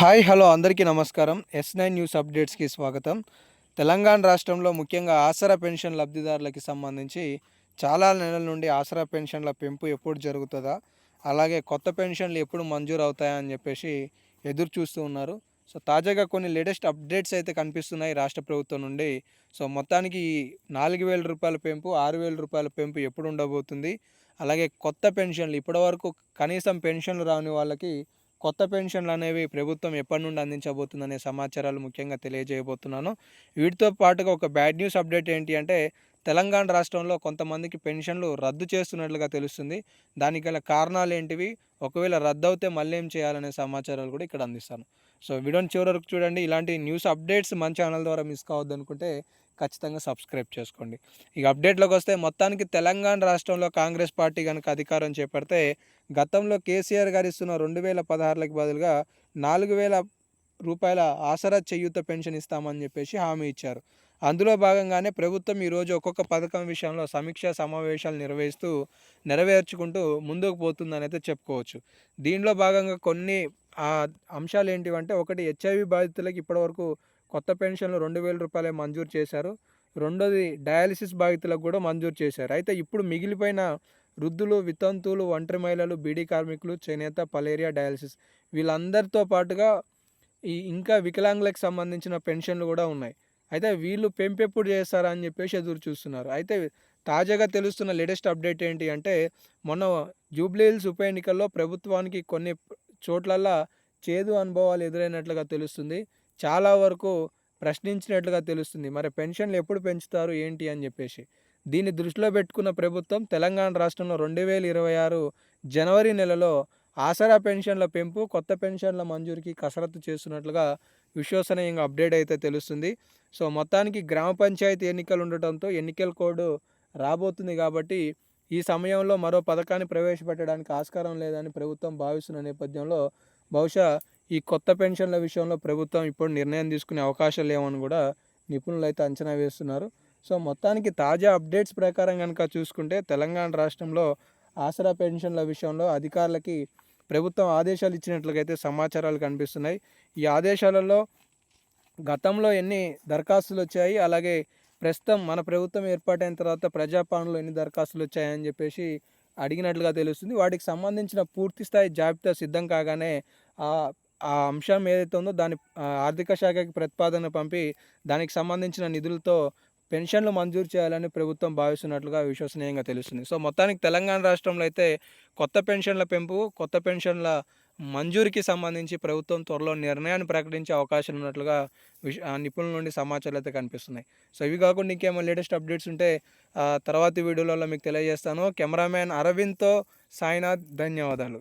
Hi hello అందరికీ నమస్కారం. Yes nine news అప్డేట్స్కి స్వాగతం. తెలంగాణ రాష్ట్రంలో ముఖ్యంగా ఆసరా పెన్షన్ లబ్ధిదారులకి సంబంధించి చాలా నెలల నుండి ఆసరా పెన్షన్ల పెంపు ఎప్పుడు జరుగుతుందా? అలాగే కొత్త పెన్షన్లు ఎప్పుడు మంజూరు అవుతాయా అని చెప్పేసి ఎదురు చూస్తూ ఉన్నారు. సో తాజాగా కొన్ని లేటెస్ట్ అప్డేట్స్ అయితే కనిపిస్తున్నాయి రాష్ట్ర ప్రభుత్వం నుండి. సో మొత్తానికి నాలుగు వేల రూపాయల పెంపు ఆరు వేల రూపాయల పెంపు ఎప్పుడు ఉండబోతుంది? అలాగే కొత్త పెన్షన్లు ఇప్పటివరకు కనీసం పెన్షన్లు రాని వాళ్ళకి కొత్త పెన్షన్లు అనేవి ప్రభుత్వం ఎప్పటి నుండి అందించబోతుందనే సమాచారాలు ముఖ్యంగా తెలియజేయబోతున్నాను. వీటితో పాటుగా ఒక బ్యాడ్ న్యూస్ అప్డేట్ ఏంటి అంటే తెలంగాణ రాష్ట్రంలో కొంతమందికి పెన్షన్లు రద్దు చేస్తున్నట్లుగా తెలుస్తుంది. దానికి గల కారణాలు ఏంటివి? ఒకవేళ రద్దు అవుతే మళ్ళీ ఏం చేయాలనే సమాచారాలు కూడా ఇక్కడ అందిస్తాను. సో వీడియోని చివరి వరకు చూడండి. ఇలాంటి న్యూస్ అప్డేట్స్ మన ఛానల్ ద్వారా మిస్ కావద్దు అనుకుంటే ఖచ్చితంగా సబ్స్క్రైబ్ చేసుకోండి. ఇక అప్డేట్లోకి వస్తే మొత్తానికి తెలంగాణ రాష్ట్రంలో కాంగ్రెస్ పార్టీ కనుక అధికారం చేపడితే గతంలో కేసీఆర్ గారు ఇస్తున్న రెండు వేల పదహారులకు బదులుగా నాలుగు వేల రూపాయల ఆసరా చేయూత పెన్షన్ ఇస్తామని చెప్పేసి హామీ ఇచ్చారు. అందులో భాగంగానే ప్రభుత్వం ఈరోజు ఒక్కొక్క పథకం విషయంలో సమీక్ష సమావేశాలు నిర్వహిస్తూ నెరవేర్చుకుంటూ ముందుకు పోతుందని అయితే చెప్పుకోవచ్చు. దీనిలో భాగంగా కొన్ని ఆ అంశాలు ఏంటివంటే ఒకటి హెచ్ఐవి బాధితులకు ఇప్పటివరకు కొత్త పెన్షన్లు రెండు వేల రూపాయలే మంజూరు చేశారు. రెండోది డయాలిసిస్ బాధితులకు కూడా మంజూరు చేశారు. అయితే ఇప్పుడు మిగిలిపోయిన వృద్ధులు వితంతువులు ఒంటరి మహిళలు బీడీ కార్మికులు చేనేత పలేరియా డయాలసిస్ వీళ్ళందరితో పాటుగా ఈ ఇంకా వికలాంగులకు సంబంధించిన పెన్షన్లు కూడా ఉన్నాయి. అయితే వీళ్ళు పెంపెప్పుడు చేస్తారా అని చెప్పేసి ఎదురు చూస్తున్నారు. అయితే తాజాగా తెలుస్తున్న లేటెస్ట్ అప్డేట్ ఏంటి అంటే మొన్న జూబ్లీహిల్స్ ఉప ఎన్నికల్లో ప్రభుత్వానికి కొన్ని చోట్లల్లో చేదు అనుభవాలు ఎదురైనట్లుగా తెలుస్తుంది. చాలా వరకు ప్రశ్నించినట్లుగా తెలుస్తుంది. మరి పెన్షన్లు ఎప్పుడు పెంచుతారు ఏంటి అని చెప్పేసి. దీన్ని దృష్టిలో పెట్టుకున్న ప్రభుత్వం తెలంగాణ రాష్ట్రంలో రెండు వేల ఇరవై ఆరు జనవరి నెలలో ఆసరా పెన్షన్ల పెంపు కొత్త పెన్షన్ల మంజూరికి కసరత్తు చేస్తున్నట్లుగా విశ్వసనీయంగా అప్డేట్ అయితే తెలుస్తుంది. సో మొత్తానికి గ్రామ పంచాయతీ ఎన్నికలు ఉండటంతో ఎన్నికల కోడ్ రాబోతుంది కాబట్టి ఈ సమయంలో మరో పథకాన్ని ప్రవేశపెట్టడానికి ఆస్కారం లేదని ప్రభుత్వం భావిస్తున్న నేపథ్యంలో బహుశా ఈ కొత్త పెన్షన్ల విషయంలో ప్రభుత్వం ఇప్పుడు నిర్ణయం తీసుకునే అవకాశం లేవని కూడా నిపుణులు అయితే అంచనా వేస్తున్నారు. సో మొత్తానికి తాజా అప్డేట్స్ ప్రకారం కనుక చూసుకుంటే తెలంగాణ రాష్ట్రంలో ఆసరా పెన్షన్ల విషయంలో అధికారులకి ప్రభుత్వం ఆదేశాలు ఇచ్చినట్లుగా సమాచారాలు కనిపిస్తున్నాయి. ఈ ఆదేశాలలో గతంలో ఎన్ని దరఖాస్తులు వచ్చాయి అలాగే ప్రస్తుతం మన ప్రభుత్వం ఏర్పాటైన తర్వాత ప్రజాపాలనలో ఎన్ని దరఖాస్తులు వచ్చాయని చెప్పేసి అడిగినట్లుగా తెలుస్తుంది. వాటికి సంబంధించిన పూర్తి స్థాయి జాబితా సిద్ధం కాగానే ఆ అంశం ఏదైతే ఉందో దాని ఆర్థిక శాఖకి ప్రతిపాదన పంపి దానికి సంబంధించిన నిధులతో పెన్షన్లు మంజూరు చేయాలని ప్రభుత్వం భావిస్తున్నట్లుగా విశ్వసనీయంగా తెలుస్తుంది. సో మొత్తానికి తెలంగాణ రాష్ట్రంలో అయితే కొత్త పెన్షన్ల పెంపు కొత్త పెన్షన్ల మంజూరికి సంబంధించి ప్రభుత్వం త్వరలో నిర్ణయాన్ని ప్రకటించే అవకాశం ఉన్నట్లుగా విష నిపుణుల నుండి సమాచారాలు అయితే కనిపిస్తున్నాయి. సో ఇవి కాకుండా ఇంకేమో లేటెస్ట్ అప్డేట్స్ ఉంటే తర్వాతి వీడియోలలో మీకు తెలియజేస్తాను. కెమెరామ్యాన్ అరవింద్తో సాయినాథ్ ధన్యవాదాలు.